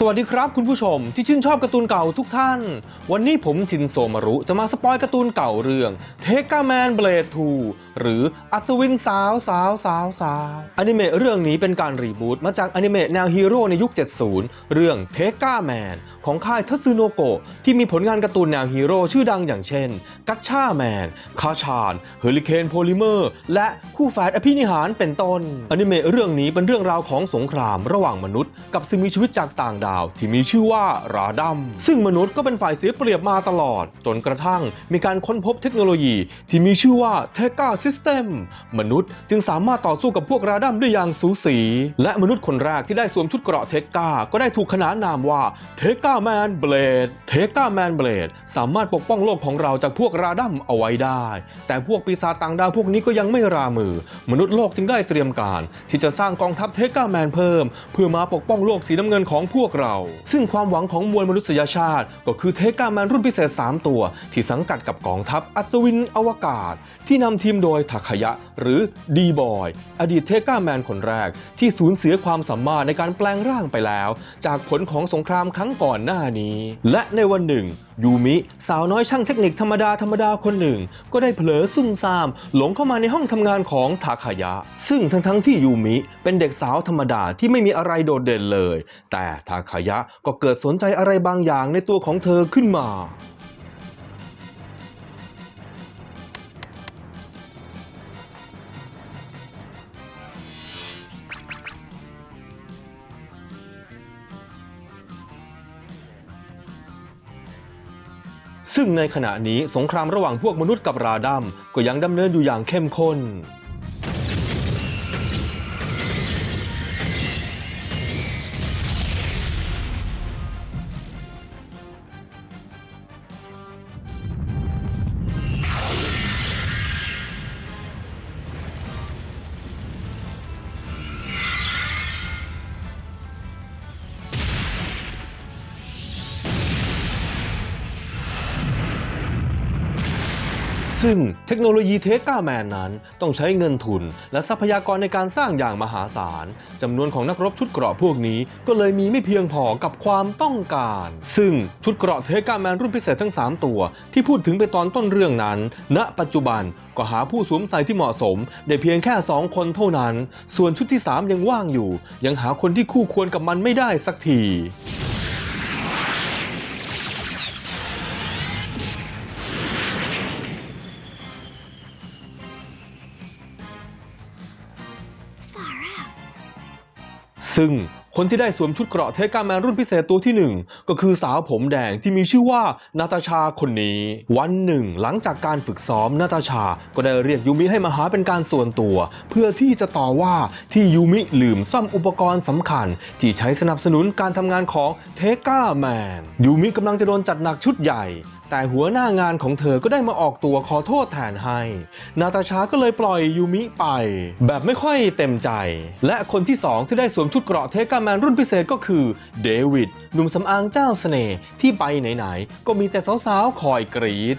สวัสดีครับคุณผู้ชมที่ชื่นชอบการ์ตูนเก่าทุกท่าน วันนี้ผมชินโซมารุจะมาสปอยการ์ตูนเก่าเรื่องเทกาแมนเบลดทู หรืออัศวินสาวสาวสาวสาวอนิเมะเรื่องนี้เป็นการรีบูตมาจากอนิเมะแนวฮีโร่ในยุค 70 เรื่องเทก้าแมนของค่ายทัตสึโนโกะที่มีผลงานการ์ตูนแนวฮีโร่ชื่อดังอย่างเช่น กัชชาแมน คาชานเฮลิเคนโพลิเมอร์ และคู่แฝดอภินิหารเป็นต้น อนิเมะเรื่องนี้เป็นเรื่องราวของสงครามระหว่างมนุษย์ กับสิ่งมีชีวิตจากต่างดาวที่มีชื่อว่าราดัม ซึ่งมนุษย์ก็เป็นฝ่ายเสียเปรียบมาตลอด จนกระทั่งมีการค้นพบเทคโนโลยีที่มีชื่อว่าเทก้าซิสเต็มมนุษย์จึงสามารถต่อสู้กับพวกราดัมได้อย่างสูสี และมนุษย์คนแรกที่ได้สวมชุดเกราะเทกาก็ได้ถูกขนานนามว่าเทกาแมนเบลดเทกาแมนเบลดสามารถปกป้องโลกของเราจากพวกราดัมเอาไว้ได้ แต่พวกปีศาจต่างดาวพวกนี้ก็ยังไม่รามือ มนุษย์โลกจึงได้เตรียมการ ที่จะสร้างกองทัพเทกาแมนเพิ่ม เพื่อมาปกป้องโลกสีน้ำเงินของพวกเรา ซึ่งความหวังของมวลมนุษยชาติ ก็คือเทกาแมนรุ่นพิเศษ 3 ตัว ที่สังกัดกับกองทัพอัศวินอวกาศ ที่นำทีมโดยทาคายะหรือดีบอยอดีตเทก้าแมนคนแรก ที่สูญเสียความสามารถในการแปลงร่างไปแล้ว จากผลของสงครามครั้งก่อนหน้านี้ และในวันหนึ่ง ยูมิ สาวน้อยช่างเทคนิคธรรมดาธรรมดาคนหนึ่ง ก็ได้เผลอซุ่มซ่าม หลงเข้ามาในห้องทำงานของทาคายะ ซึ่งทั้งทั้งๆที่ยูมิเป็นเด็กสาวธรรมดาที่ไม่มีอะไรโดดเด่นเลย แต่ทาคายะก็เกิดสนใจอะไรบางอย่างในตัวของเธอขึ้นมา ซึ่งในขณะนี้สงครามระหว่างพวกมนุษย์กับราดัมก็ยังดำเนินอยู่อย่างเข้มข้น ซึ่งเทคโนโลยีเทก้าแมนนั้นต้องใช้เงินทุน และทรัพยากรในการสร้างอย่างมหาศาลจำนวนของนักรบชุดเกราะพวกนี้ก็เลยมีไม่เพียงพอกับความต้องการ ซึ่งชุดเกราะเทก้าแมนรุ่นพิเศษทั้ง 3 ตัว ที่พูดถึงไปตอนต้นเรื่องนั้น ณ ปัจจุบันก็หาผู้สวมใส่ที่เหมาะสม ได้เพียงแค่ 2 คนเท่านั้น ส่วนชุดที่ 3 ยังว่างอยู่ ยังหาคนที่คู่ควรกับมันไม่ได้สักที ซึ่งคนที่ได้สวมชุดเกราะเทกาแมนรุ่นพิเศษตัวที่หนึ่งก็คือสาวผมแดงที่มีชื่อว่านาตาชาคนนี้ วันหนึ่ง หลังจากการฝึกซ้อมนาตาชาก็ได้เรียกยูมิให้มาหาเป็นการส่วนตัว เพื่อที่จะต่อว่าที่ยูมิลืมซ่อมอุปกรณ์สำคัญ ที่ใช้สนับสนุนการทำงานของเทกาแมนยูมิกำลังจะโดนจัดหนักชุดใหญ่ แต่หัวหน้างานของเธอก็ได้มาออกตัวขอโทษแทนให้ นาตาชาก็เลยปล่อยยูมิไป แบบไม่ค่อยเต็มใจ และคนที่สองที่ได้สวมชุดเกราะเทกาแมนรุ่นพิเศษก็คือเดวิดหนุ่มสำอางเจ้าเสน่ห์ที่ไปไหนๆ ก็มีแต่สาวๆ คอยกรีด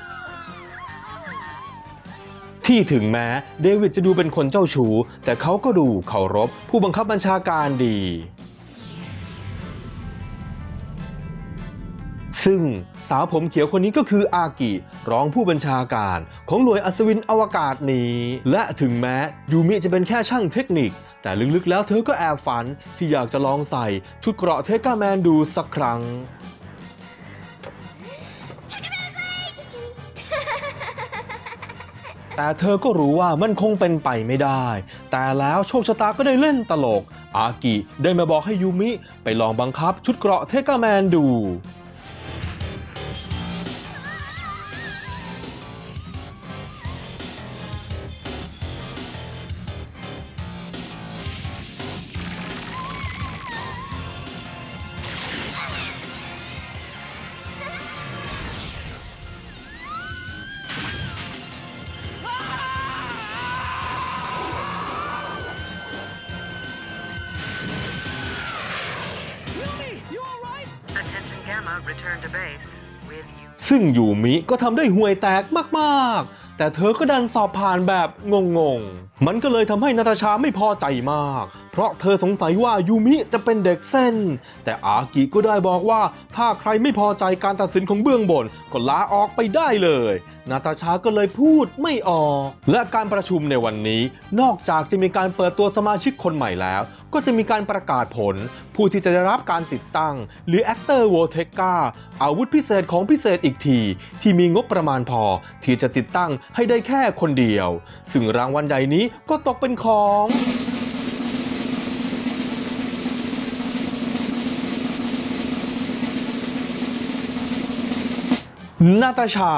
ที่ถึงแม้เดวิดจะดูเป็นคนเจ้าชู้แต่เขาก็ดูเคารพผู้บังคับบัญชาการดี ซึ่งสาวผมเขียวคนนี้ก็คืออากิรองผู้บัญชาการ ของหน่วยอัศวินอวกาศนี้ และถึงแม้ยูมิจะเป็นแค่ช่างเทคนิค แต่ลึกๆแล้วเธอก็แอบฝันที่อยากจะลองใส่ชุดเกราะเทก้าแมนดูสักครั้ง แต่เธอก็รู้ว่ามันคงเป็นไปไม่ได้ แต่แล้วโชคชะตาก็ได้เล่นตลก อากิได้มาบอกให้ยูมิไปลองบังคับชุดเกราะเทก้าแมนดู ซึ่งยูมิก็ทำได้ห่วยแตกมากๆ แต่เธอก็ดันสอบผ่านแบบงงๆ มันก็เลยทำให้นาตาชาไม่พอใจมาก ราะราะเธอสงสัยว่ายูมิจะเป็นเด็กเส้น แต่อากิก็ได้บอกว่าถ้าใครไม่พอใจการตัดสินของเบื้องบนก็ลาออกไปได้เลย นาตาชาก็เลยพูดไม่ออก และการประชุมในวันนี้ นอกจากจะมีการเปิดตัวสมาชิกคนใหม่แล้ว ก็จะมีการประกาศผล ผู้ที่จะได้รับการติดตั้ง หรือแอคเตอร์โวเทกาอาวุธพิเศษของพิเศษอีกที ที่มีงบประมาณพอ ที่จะติดตั้งให้ได้แค่คนเดียว ซึ่งรางวัลใดนี้ก็ตกเป็นของ นาตาชา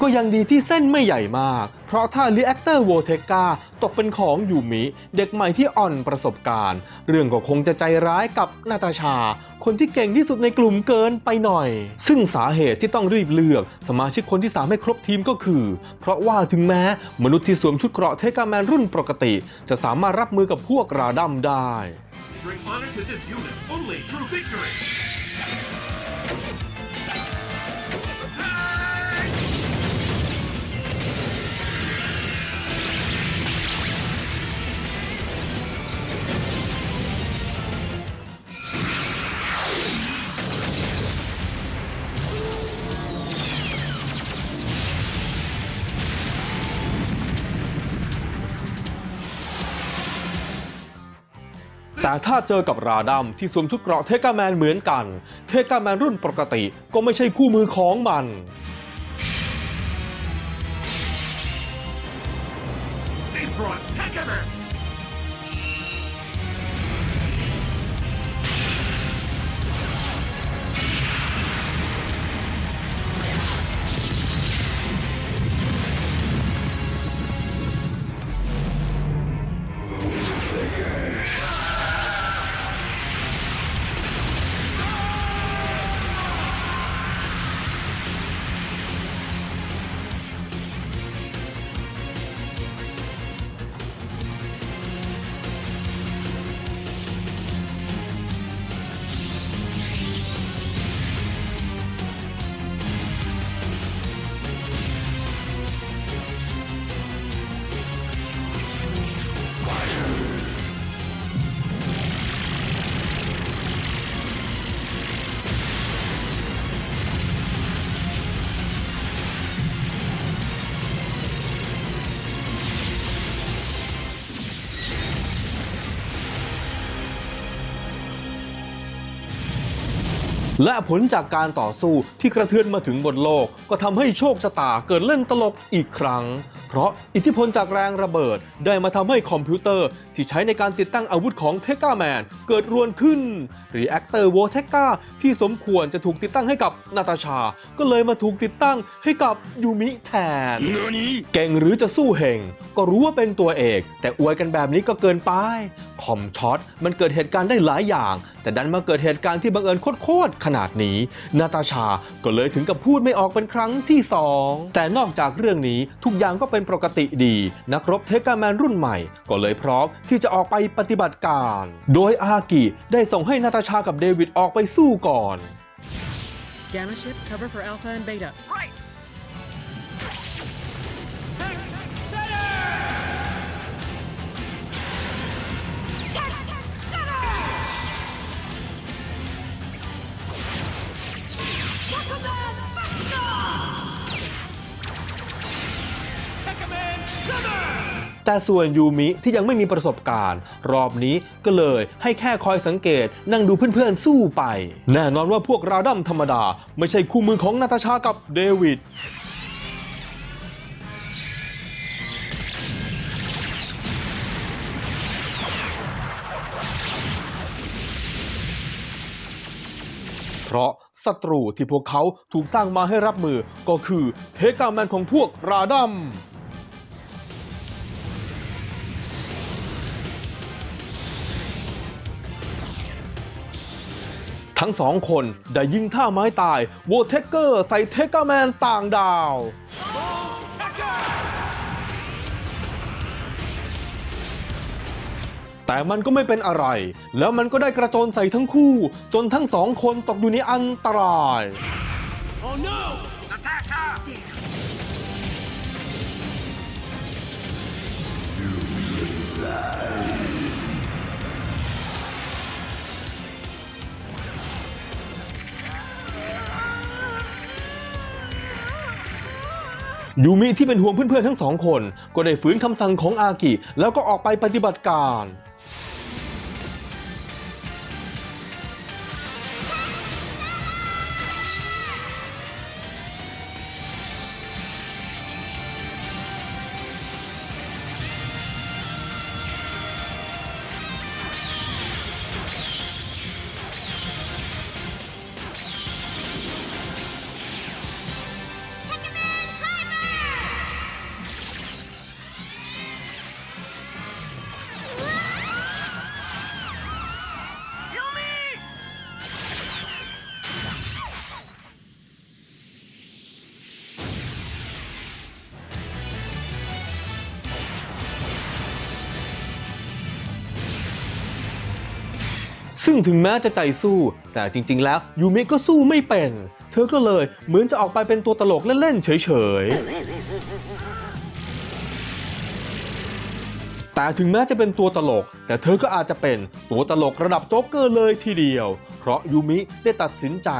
ก็ยังดีที่เส้นไม่ใหญ่มาก เพราะถ้า Reactor v o t e c a ตกเป็นของยูมิ เด็กใหม่ที่อ่อนประสบการณ์ เรื่องก็คงจะใจร้ายกับนาตาชา คนที่เก่งที่สุดในกลุ่มเกินไปหน่อย ซึ่งสาเหตุที่ต้องรีบเลือกสมาชิกคนที่3ให้ครบทีมก็คือ เพราะว่าถึงแม้มนุษย์ที่สวมชุดเกราะเทกาแมนรุ่นปกติ จะสามารถรับมือกับพวกราดัมได้ Bring honor to this unit only through victory. แต่ถ้าเจอกับราดัมที่สวมชุดเกราะเทกาแมนเหมือนกัน เทกาแมนรุ่นปกติก็ไม่ใช่คู่มือของมัน และผลจากการต่อสู้ที่กระเทือนมาถึงบนโลก ก็ทำให้โชคชะตาเกิดเล่นตลกอีกครั้ง เพราะอิทธิพลจากแรงระเบิดได้มาทำให้คอมพิวเตอร์ที่ใช้ในการติดตั้งอาวุธของเทกาแมนเกิดรวนขึ้นหรือแอคเตอร์โวเทกาที่สมควรจะถูกติดตั้งให้กับนาตาชา ก็เลยมาถูกติดตั้งให้กับยูมิแทนเก่งหรือจะสู้เฮงก็รู้ว่าเป็นตัวเอก แต่อวยกันแบบนี้ก็เกินไปคอมช็อตมันเกิดเหตุการณ์ได้หลายอย่าง แต่ดันมาเกิดเหตุการณ์ที่บังเอิญโคตรๆขนาดนี้ นาตาชาก็เลยถึงกับพูดไม่ออกเป็นครั้งที่สองแต่นอกจากเรื่องนี้ทุกอย่างก็เป็นปกติดี นักรบเทกาแมนรุ่นใหม่ ก็เลยพร้อมที่จะออกไปปฏิบัติการ โดยอากิได้ส่งให้นาตาชากับเดวิดออกไปสู้ก่อน Gamma ship, cover for Alpha and Beta. Right! แต่ส่วนยูมิที่ยังไม่มีประสบการณ์ รอบนี้ก็เลยให้แค่คอยสังเกตนั่งดูเพื่อนๆสู้ไป แน่นอนว่าพวกราดัมธรรมดา ไม่ใช่คู่มือของนาตาชากับเดวิดเพราะศัตรูที่พวกเขาถูกสร้างมาให้รับมือก็คือเทกาแมนของพวกราดัม ทั้งสองคนได้ยิงท่าไม้ตายโวเทเกอร์ใส่เทกาแมนต่างดาว แต่มันก็ไม่เป็นอะไร แล้วมันก็ได้กระโจนใส่ทั้งคู่ จนทั้งสองคนตกอยู่ในอันตราย Oh no! ยูมิที่เป็นห่วงเพื่อนๆทั้งสองคน ก็ได้ฝืนคำสั่งของอากิ แล้วก็ออกไปปฏิบัติการ ซึ่งถึงแม้จะใจสู้ แต่จริง ๆ แล้วยูมิก็สู้ไม่เป็น เธอก็เลยเหมือนจะออกไปเป็นตัวตลกเล่น ๆ เฉย ๆ แต่ถึงแม้จะเป็นตัวตลก แต่เธอก็อาจจะเป็นตัวตลกระดับโจ๊กเกอร์เลยทีเดียว เพราะยูมิได้ตัดสินใจ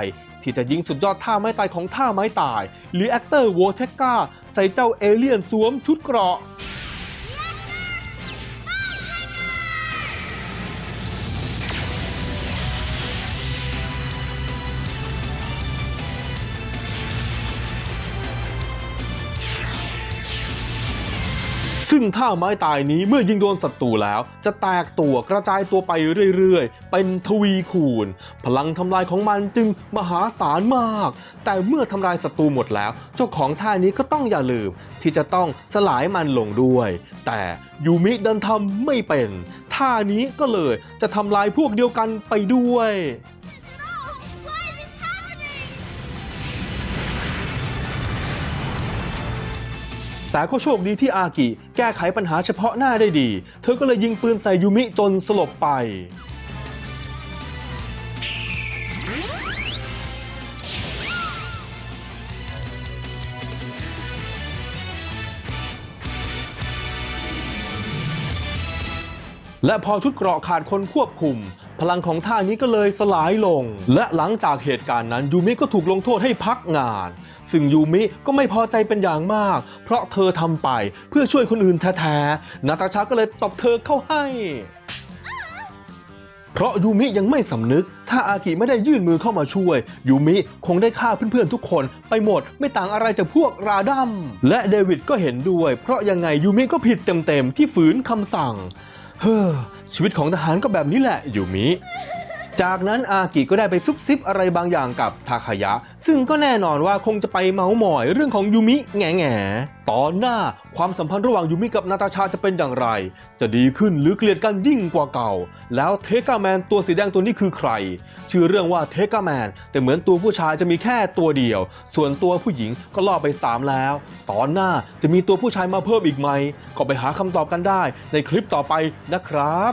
ที่จะยิงสุดยอดท่าไม้ตายของท่าไม้ตาย หรือแอคเตอร์โวเทก้าใส่เจ้าเอเลี่ยนสวมชุดเกราะ ซึ่งท่าไม้ตายนี้เมื่อยิงโดนศัตรูแล้ว จะแตกตัวกระจายตัวไปเรื่อยๆ เป็นทวีคูณ พลังทำลายของมันจึงมหาศาลมาก แต่เมื่อทำลายศัตรูหมดแล้ว เจ้าของท่านี้ก็ต้องอย่าลืม ที่จะต้องสลายมันลงด้วย แต่ยูมิดันทำไม่เป็น ท่านี้ก็เลยจะทำลายพวกเดียวกันไปด้วยแต่ก็โชคดีที่อากิ แก้ไขปัญหาเฉพาะหน้าได้ดี เธอก็เลยยิงปืนใส่ยูมิจนสลบไป และพอชุดเกราะขาดคนควบคุม พลังของท่านี้ก็เลยสลายลง และหลังจากเหตุการณ์นั้นยูมิก็ถูกลงโทษให้พักงาน ซึ่งยูมิก็ไม่พอใจเป็นอย่างมาก เพราะเธอทำไปเพื่อช่วยคนอื่นแท้ๆนาตาชาก็เลยตบเธอเข้าให้เพราะยูมิยังไม่สำนึก ถ้าอากิไม่ได้ยื่นมือเข้ามาช่วย ยูมิคงได้ฆ่าเพื่อนๆทุกคนไปหมดไม่ต่างอะไรจากพวกราดัม และเดวิดก็เห็นด้วย เพราะยังไงยูมิก็ผิดเต็มๆที่ฝืนคำสั่ง เฮ้อชีวิตของทหารก็แบบนี้แหละอยู่มิ จากนั้นอากิก็ได้ไปซุบซิบอะไรบางอย่างกับทาคายะ ซึ่งก็แน่นอนว่าคงจะไปเมาส์มอยเรื่องของยูมิแง่แง่ตอนหน้าความสัมพันธ์ระหว่างยูมิกับนาตาชาจะเป็นอย่างไร จะดีขึ้นหรือเกลียดกันยิ่งกว่าเก่า แล้วเทกาแมนตัวสีแดงตัวนี้คือใคร ชื่อเรื่องว่าเทกาแมนแต่เหมือนตัวผู้ชายจะมีแค่ตัวเดียว ส่วนตัวผู้หญิงก็ล่อไป 3 แล้ว ตอนหน้าจะมีตัวผู้ชายมาเพิ่มอีกไหม ก็ไปหาคำตอบกันได้ในคลิปต่อไปนะครับ